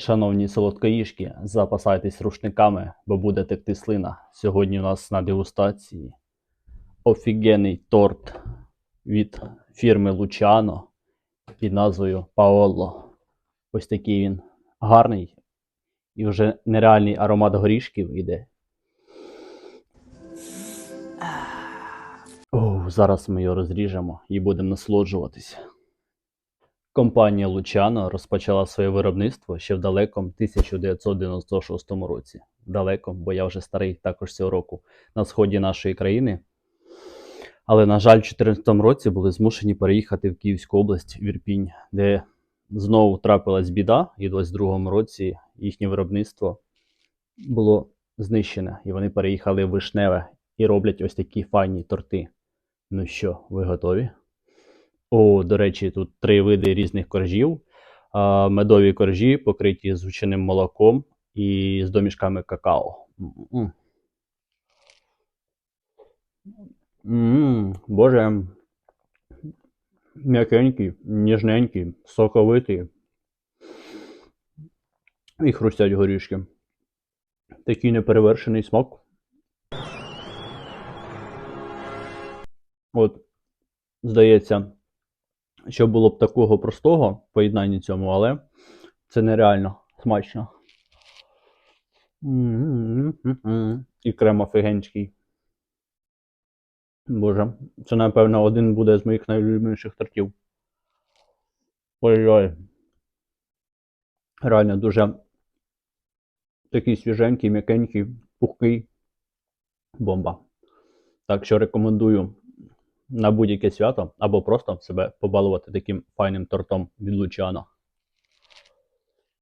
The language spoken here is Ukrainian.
Шановні солодкоїжки, запасайтесь рушниками, бо буде текти слина. Сьогодні у нас на дегустації офігенний торт від фірми Luciano під назвою Paolo. Ось такий він гарний і вже нереальний аромат горішків іде. Зараз ми його розріжемо і будемо насолоджуватися. Компанія Luciano розпочала своє виробництво ще в далекому 1996 році. Далеко, бо я вже старий також цього року на сході нашої країни. Але, на жаль, в 2014 році були змушені переїхати в Київську область в Ірпінь, де знову трапилась біда, і в 2022 році їхнє виробництво було знищене, і вони переїхали в Вишневе і роблять ось такі файні торти. Ну що, ви готові? О, до речі, тут три види різних коржів. Медові коржі покриті згущеним молоком і з домішками какао. М-м. М, Боже. М'якенький, ніжненький, соковитий. І хрустять горішки. Такий неперевершений смак. От, здається, що було б такого простого в поєднанні цьому, але це нереально смачно. І крем офігенський. Боже, це, напевно, один буде з моїх найулюбленіших тортів. Ой-ой. Реально дуже такий свіженький, м'якенький, пухкий. Бомба. Так що рекомендую на будь-яке свято або просто себе побалувати таким файним тортом від Лучано.